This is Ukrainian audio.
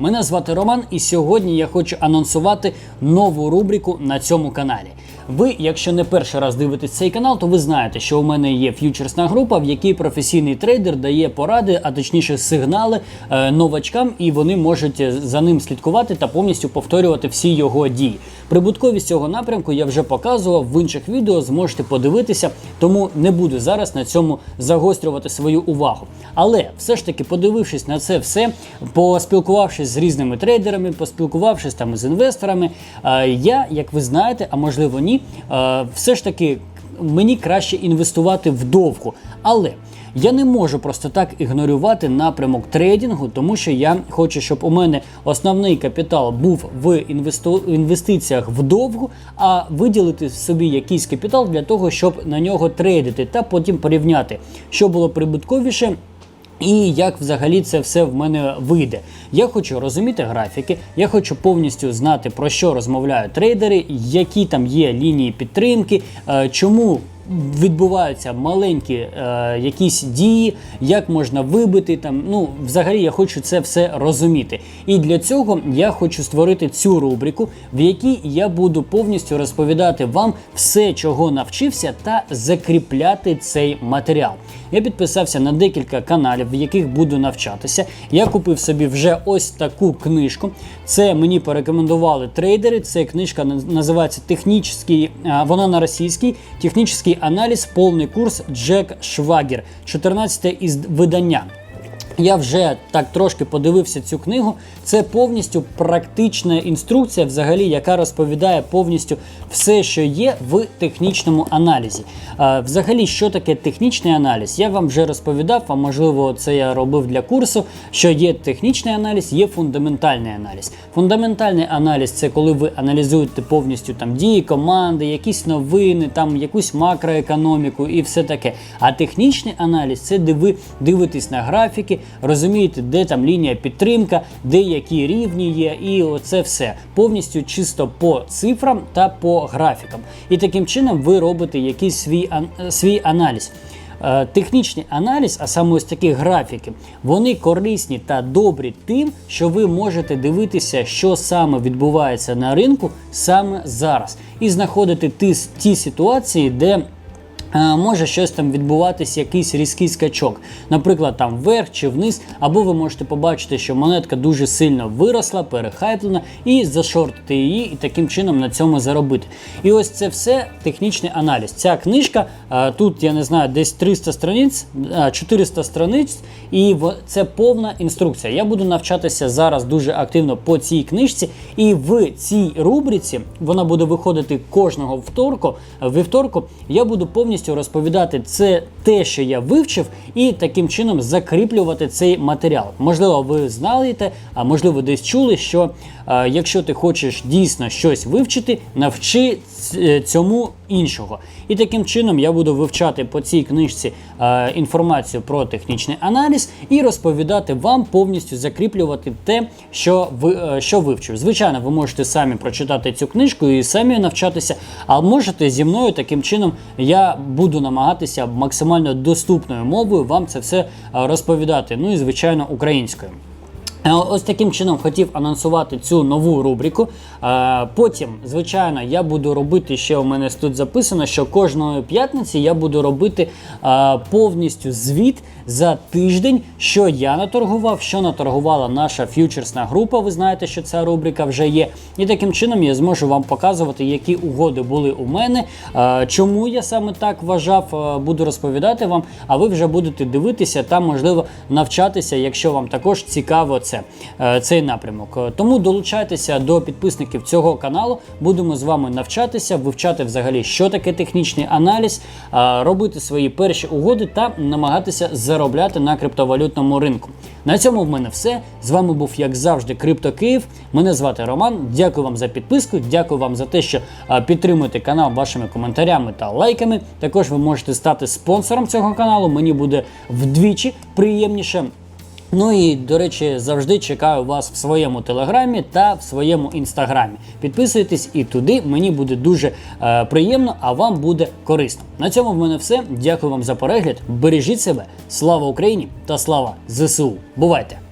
Мене звати Роман, і сьогодні я хочу анонсувати нову рубрику на цьому каналі. Ви, якщо не перший раз дивитесь цей канал, то ви знаєте, що у мене є ф'ючерсна група, в якій професійний трейдер дає поради, а точніше сигнали е, новачкам, і вони можуть е, за ним слідкувати та повністю повторювати всі його дії. Прибутковість цього напрямку я вже показував в інших відео, зможете подивитися, тому не буду зараз на цьому загострювати свою увагу. Але все ж таки, подивившись на це все, поспілкувавшись з різними трейдерами, поспілкувавшись там з інвесторами, е, я, як ви знаєте, а можливо ні, е, все ж таки мені краще інвестувати вдовго. Але я не можу просто так ігнорувати напрямок трейдингу, тому що я хочу, щоб у мене основний капітал був в інвесту... інвестиціях вдовго, а виділити собі якийсь капітал для того, щоб на нього трейдити та потім порівняти, що було прибутковіше. І як взагалі це все в мене вийде. Я хочу розуміти графіки, я хочу повністю знати про що розмовляють трейдери, які там є лінії підтримки, е, чому відбуваються маленькі е, якісь дії, як можна вибити там. Ну, взагалі, я хочу це все розуміти. І для цього я хочу створити цю рубрику, в якій я буду повністю розповідати вам все, чого навчився, та закріпляти цей матеріал. Я підписався на декілька каналів, в яких буду навчатися. Я купив собі вже ось таку книжку. Це мені порекомендували трейдери. Це книжка називається Технічний, вона на російській, технічний аналіз, повний курс Джек Швагер, 14 із видання. Я вже так трошки подивився цю книгу. Це повністю практична інструкція, взагалі, яка розповідає повністю все, що є в технічному аналізі. Взагалі, що таке технічний аналіз? Я вам вже розповідав, а можливо, це я робив для курсу. Що є технічний аналіз, є фундаментальний аналіз. Фундаментальний аналіз це коли ви аналізуєте повністю там дії команди, якісь новини, там якусь макроекономіку і все таке. А технічний аналіз це де ви дивитесь на графіки, розумієте, де там лінія підтримка, де які рівні є, і оце все повністю чисто по цифрам та по графікам. І таким чином ви робите якийсь свій, свій аналіз. Е, Технічний аналіз, а саме ось такі графіки, вони корисні та добрі тим, що ви можете дивитися, що саме відбувається на ринку саме зараз, і знаходити ті, ті ситуації, де Може щось там відбуватись, якийсь різкий скачок, наприклад, там вверх чи вниз, або ви можете побачити, що монетка дуже сильно виросла, перехайплена, і зашортити її, і таким чином на цьому заробити. І ось це все технічний аналіз. Ця книжка е, тут я не знаю, десь 300 страниць, е, 400 страниць, і це повна інструкція. Я буду навчатися зараз дуже активно по цій книжці, і в цій рубриці вона буде виходити кожного вторку. Вівторку я буду повністю розповідати це те, що я вивчив, і таким чином закріплювати цей матеріал. Можливо, ви знаєте, а можливо, десь чули, що е, якщо ти хочеш дійсно щось вивчити, навчи е, цьому іншого. І таким чином я буду вивчати по цій книжці е, інформацію про технічний аналіз і розповідати вам повністю закріплювати те, що ви е, що вивчив. Звичайно, ви можете самі прочитати цю книжку і самі навчатися, а можете зі мною таким чином я буду намагатися максимально доступною мовою вам це все е, розповідати. Ну і звичайно українською. Е, Ось таким чином хотів анонсувати цю нову рубрику. Е, Потім, звичайно, я буду робити ще у мене тут записано, що кожної п'ятниці я буду робити е, повністю звіт за тиждень, що я наторгував, що наторгувала наша ф'ючерсна група. Ви знаєте, що ця рубрика вже є. І таким чином я зможу вам показувати, які угоди були у мене, чому я саме так вважав, буду розповідати вам. А ви вже будете дивитися та, можливо, навчатися, якщо вам також цікаво це, е, цей напрямок. Е, Тому долучайтеся до підписників цього каналу. Будемо з вами навчатися, вивчати взагалі, що таке технічний аналіз, е, робити свої перші угоди та намагатися заробляти на криптовалютному ринку. На цьому в мене все. З вами був, як завжди, Крипто Київ. Мене звати Роман. Дякую вам за підписку. Дякую вам за те, що підтримуєте канал вашими коментарями та лайками. Також ви можете стати спонсором цього каналу. Мені буде вдвічі приємніше. Ну і до речі, завжди чекаю вас в своєму телеграмі та в своєму інстаграмі. Підписуйтесь і туди мені буде дуже е, приємно, а вам буде корисно. На цьому в мене все. Дякую вам за перегляд. Бережіть себе. Слава Україні та слава ЗСУ. Бувайте!